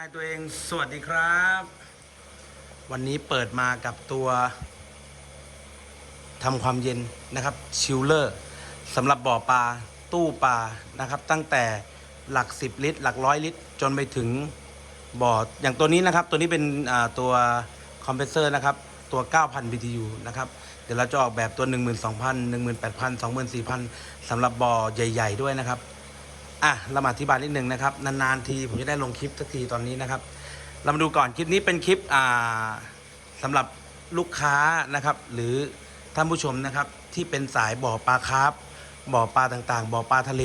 นายตัวเองสวัสดีครับ วันนี้เปิดมากับตัวทำความเย็นนะครับชิลเลอร์สำหรับบ่อปลาตู้ปลานะครับ ตั้งแต่หลัก 10 ลิตร หลักร้อยลิตร จนไปถึงบ่ออย่างตัวนี้นะครับ ตัวนี้เป็นตัวคอมเพรสเซอร์นะครับ ตัว 9,000 BTU นะครับ เดี๋ยวเราจะออกแบบตัว 12,000 18,000 24,000สำหรับบ่อใหญ่ ๆ ด้วยนะครับ อะเรามาอธิบายนิดนึงนะครับ นานๆทีผมจะได้ลงคลิปสักทีตอนนี้นะครับ เรามาดูก่อนคลิปนี้เป็นคลิปอ่าสำหรับลูกค้านะครับ หรือท่านผู้ชมนะครับ ที่เป็นสายบ่อปลาคาร์ฟบ่อปลาต่างๆ บ่อปลาทะเล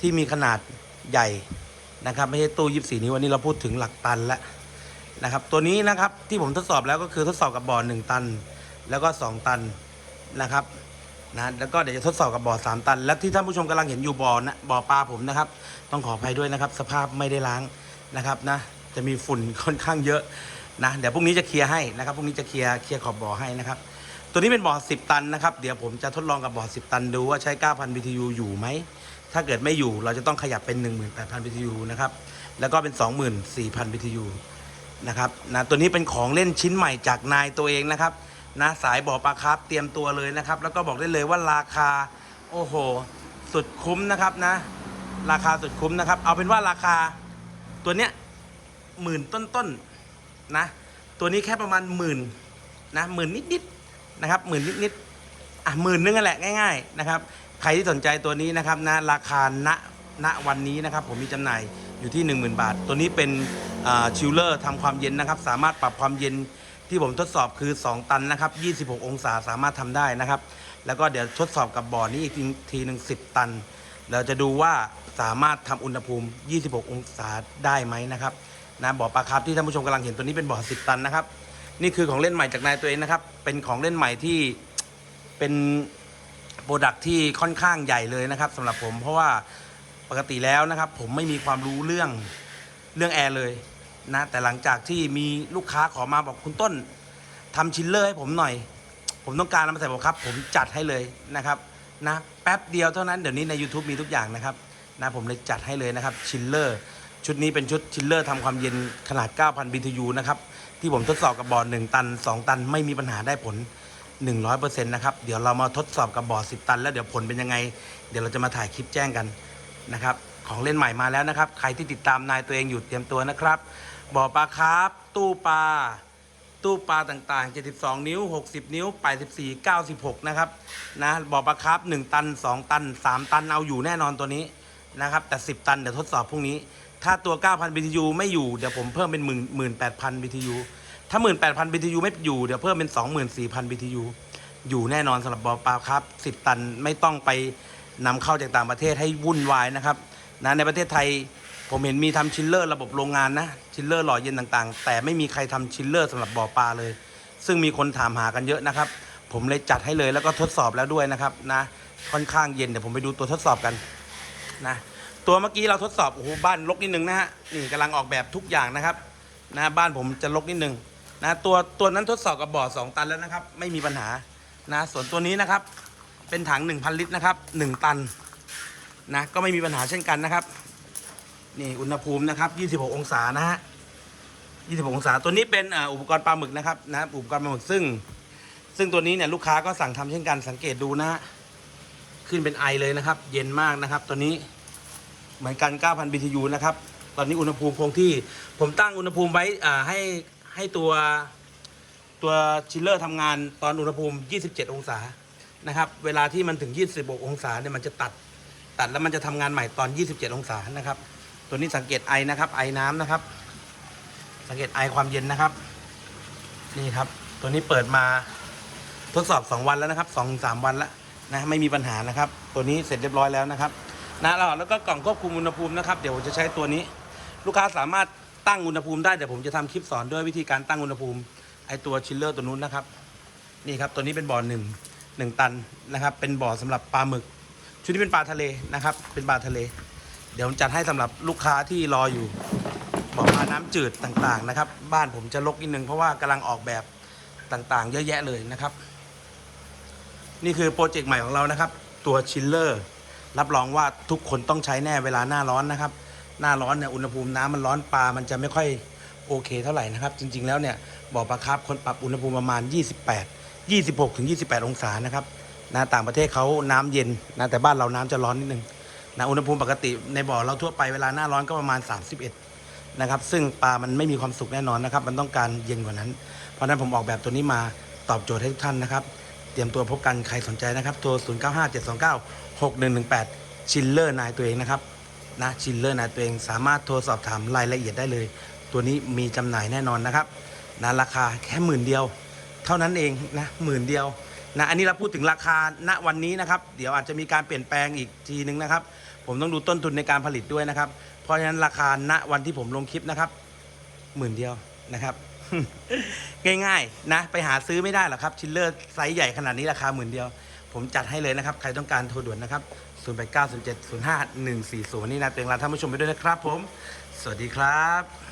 ที่มีขนาดใหญ่นะครับ ไม่ใช่ตู้24 นิ้ววันนี้เราพูดถึงหลักตันแล้วนะครับ ตัวนี้นะครับที่ผมทดสอบแล้วก็คือทดสอบกับบ่อ1ตัน แล้วก็ 2 ตันนะครับ นะแล้วก็เดี๋ยวจะทดสอบกับบ่อสามตัน และที่ท่านผู้ชมกำลังเห็นอยู่บ่อนะบ่อปลาผมนะครับ ต้องขออภัยด้วยนะครับ สภาพไม่ได้ล้างนะครับนะจะมีฝุ่นค่อนข้างเยอะนะเดี๋ยวพรุ่งนี้จะเคลียร์ให้นะครับพรุ่งนี้จะเคลียร์เคลียร์ขอบบ่อให้นะครับ ตัวนี้เป็นบ่อ 10 ตันนะครับ เดี๋ยวผมจะทดลองกับบ่อ 10 ตันดูว่าใช้ 9,000 BTU อยู่ไหม ถ้าเกิดไม่อยู่เราจะต้องขยับเป็น 18,000 BTU นะครับ แล้วก็เป็น 24,000 BTU นะครับนะตัวนี้เป็นของเล่นชิ้นใหม่จากนายตัวเองนะครับ นะสายบ่อปลาครับเตรียมตัวเลยนะครับ แล้วก็บอกได้เลยว่าราคา โอ้โห สุดคุ้มนะครับนะ ราคาสุดคุ้มนะครับ เอาเป็นว่าราคาตัวเนี้ยหมื่นต้นๆนนะ ตัวนี้แค่ประมาณหมื่นนะหมื่นนิดๆนะครับหมื่นนิดๆอะหมื่นนึงนั่นแหละง่าย ๆ นะครับ ใครที่สนใจตัวนี้นะครับนะราคาณณวันนี้นะครับ ผมมีจำหน่ายอยู่ที่ 10,000 บาท ตัวนี้เป็นชิลเลอร์ทำความเย็นนะครับ สามารถปรับความเย็น ที่ผมทดสอบคือ 2 ตันนะครับ 26 องศาสามารถทำได้นะครับ แล้วก็เดี๋ยวทดสอบกับบ่อนี้อีกทีหนึ่ง10 ตัน เราจะดูว่าสามารถทำอุณหภูมิ 26 องศาได้ไหมนะครับนะบ่อปลาครับที่ท่านผู้ชมกำลังเห็นตัวนี้เป็นบ่อ 10 ตันนะครับ นี่คือของเล่นใหม่จากนายตัวเองนะครับ เป็นของเล่นใหม่ที่เป็นโปรดักที่ค่อนข้างใหญ่เลยนะครับสำหรับผมเพราะว่าปกติแล้วนะครับ ผมไม่มีความรู้เรื่องเรื่องแอร์เลย นะแต่หลังจากที่มีลูกค้าขอมาบอกคุณต้นทำชิลเลอร์ให้ผมหน่อย ผมต้องการนำมาใส่บอกครับ ผมจัดให้เลยนะครับนะแป๊บเดียวเท่านั้นเดี๋ยวนี้ใน YouTube มีทุกอย่างนะครับนะผมเลยจัดให้เลยนะครับชิลเลอร์ชุดนี้เป็นชุดชิลเลอร์ทำความเย็นขนาด 9,000 BTU นะครับที่ผมทดสอบกับบ่อ1ตัน 2 ตันไม่มีปัญหาได้ผล 100%นะครับเดี๋ยวเรามาทดสอบกับบ่อ10 ตัน แล้วเดี๋ยวผลเป็นยังไง เดี๋ยวเราจะมาถ่ายคลิปแจ้งกันนะครับของเล่นใหม่มาแล้วนะครับ ใครที่ติดตามนายตัวเองอยู่เตรียมตัวนะครับ บ่อปลาคาร์ฟตู้ปลา ตู้ปลาต่างๆ 72 นิ้ว 60 นิ้ว 84 96 นะครับ นะ บ่อปลาคาร์ฟ1ตัน 2 ตัน 3 ตัน เอาอยู่แน่นอนตัวนี้นะครับ แต่ 10 ตัน เดี๋ยวทดสอบพรุ่งนี้ ถ้าตัว 9,000 BTU ไม่อยู่ เดี๋ยวผมเพิ่มเป็น 18,000 BTU ถ้า 18,000 BTU ไม่อยู่ เดี๋ยวเพิ่มเป็น 24,000 BTU อยู่แน่นอนสำหรับบ่อปลาครับ 10 ตัน ไม่ต้องไปนำเข้าจากต่างประเทศให้วุ่นวายนะครับ นะ ในประเทศไทย ผมเห็นมีทำชิลเลอร์ระบบโรงงานนะชิลเลอร์หล่อเย็นต่างๆ แต่ไม่มีใครทำชิลเลอร์สำหรับบ่อปลาเลย ซึ่งมีคนถามหากันเยอะนะครับ ผมเลยจัดให้เลยแล้วก็ทดสอบแล้วด้วยนะครับนะค่อนข้างเย็นเดี๋ยวผมไปดูตัวทดสอบกันนะตัวเมื่อกี้เราทดสอบโอ้โหบ้านรกนิดนึงนะฮะนี่กำลังออกแบบทุกอย่างนะครับนะบ้านผมจะรกนิดนึงนะตัวตัวนั้นทดสอบกับบ่อ 2 ตันแล้วนะครับ ไม่มีปัญหานะส่วนตัวนี้นะครับ เป็นถัง 1,000 ลิตรนะครับ 1 ตันนะก็ไม่มีปัญหาเช่นกันนะครับ นี่อุณหภูมินะครับ 26 องศานะฮะ 26 องศา ตัวนี้เป็นอุปกรณ์ปลาหมึกนะครับนะอุปกรณ์ปลาหมึกซึ่ง ซึ่งตัวนี้เนี่ยลูกค้าก็สั่งทำเช่นกันสังเกตดูนะฮะขึ้นเป็นไอเลยนะครับ เย็นมากนะครับ ตัวนี้เหมือนกัน 9,000 BTU นะครับ ตอนนี้อุณหภูมิคงที่ ผมตั้งอุณหภูมิไว้ให้ให้ตัวตัวชิลเลอร์ทำงานตอนอุณหภูมิ 27 องศานะครับ เวลาที่มันถึง 26 องศาเนี่ยมันจะตัด ตัดแล้วมันจะทำงานใหม่ตอน 27 องศานะครับ ตัวนี้สังเกตไอนะครับไอน้ำนะครับ สังเกตไอความเย็นนะครับ นี่ครับ ตัวนี้เปิดมาทดสอบ 2 วันแล้วนะครับ2อสวันแล้วนะไม่มีปัญหานะครับ ตัวนี้เสร็จเรียบร้อยแล้วนะครับนะแล้วแล้วก็กล่องควบคุมอุณหภูมินะครับเดี๋ยวผมจะใช้ตัวนี้ ลูกค้าสามารถตั้งอุณหภูมิได้เดี๋ยวผมจะทำคลิปสอนด้วยวิธีการตั้งอุณหภูมิไอตัวชิลเลอร์ตัวนู้นนะครับ นี่ครับตัวนี้เป็นบ่อหนึ่งหนึ่งตันนะครับ เป็นบ่อสำหรับปลาหมึก ชุดนี้เป็นปลาทะเลนะครับ เป็นปลาทะเล ดี๋ยวผมจัดให้สำหรับลูกค้าที่รออยู่บ่อปลาน้ำจืดต่างๆนะครับ บ้านผมจะลกนิดนึงเพราะว่ากำลังออกแบบต่างๆ เยอะแยะเลยนะครับ นี่คือโปรเจกต์ใหม่ของเรานะครับ ตัวชิลเลอร์ รับรองว่าทุกคนต้องใช้แน่เวลาหน้าร้อนนะครับ หน้าร้อนเนี่ยอุณหภูมิน้ำมันร้อนปลามันจะไม่ค่อยโอเคเท่าไหร่นะครับ จริง ๆ แล้วเนี่ยบ่อปลาคาร์ฟคนปรับอุณหภูมิประมาณ 28 26ถึง28 องศานะครับนะต่างประเทศเขาน้ำเย็นนะแต่บ้านเราน้ำจะร้อนนิดนึง นะอุณหภูมิปกติในบ่อเราทั่วไปเวลาหน้าร้อนก็ประมาณ 31 นะครับ ซึ่งปลามันไม่มีความสุขแน่นอนนะครับ มันต้องการเย็นกว่านั้น เพราะนั้นผมออกแบบตัวนี้มาตอบโจทย์ให้ทุกท่านนะครับ เตรียมตัวพบกันใครสนใจนะครับโทร 0 9 5 7 2 9 6 1 1 8 ชิลเลอร์นายตัวเองนะครับนะชิลเลอร์นายตัวเองสามารถโทรสอบถามรายละเอียดได้เลย ตัวนี้มีจำหน่ายแน่นอนนะครับนะราคาแค่หมื่นเดียว เท่านั้นเองนะหมื่นเดียว นะอันนี้เราพูดถึงราคาณวันนี้นะครับ เดี๋ยวอาจจะมีการเปลี่ยนแปลงอีกทีนึงนะครับ ผมต้องดูต้นทุนในการผลิตด้วยนะครับ เพราะฉะนั้นราคาณวันที่ผมลงคลิปนะครับหมื่นเดียวนะครับ ง่ายๆนะ ไปหาซื้อไม่ได้หรอกครับ ชิลเลอร์ไซส์ใหญ่ขนาดนี้ราคาหมื่นเดียว ผมจัดให้เลยนะครับ ใครต้องการโทรด่วนนะครับ0 8 9 0 7 0 5 1 4 0นี่นะเตียงร้านท่านผู้ชมไปด้วยนะครับผม สวัสดีครับ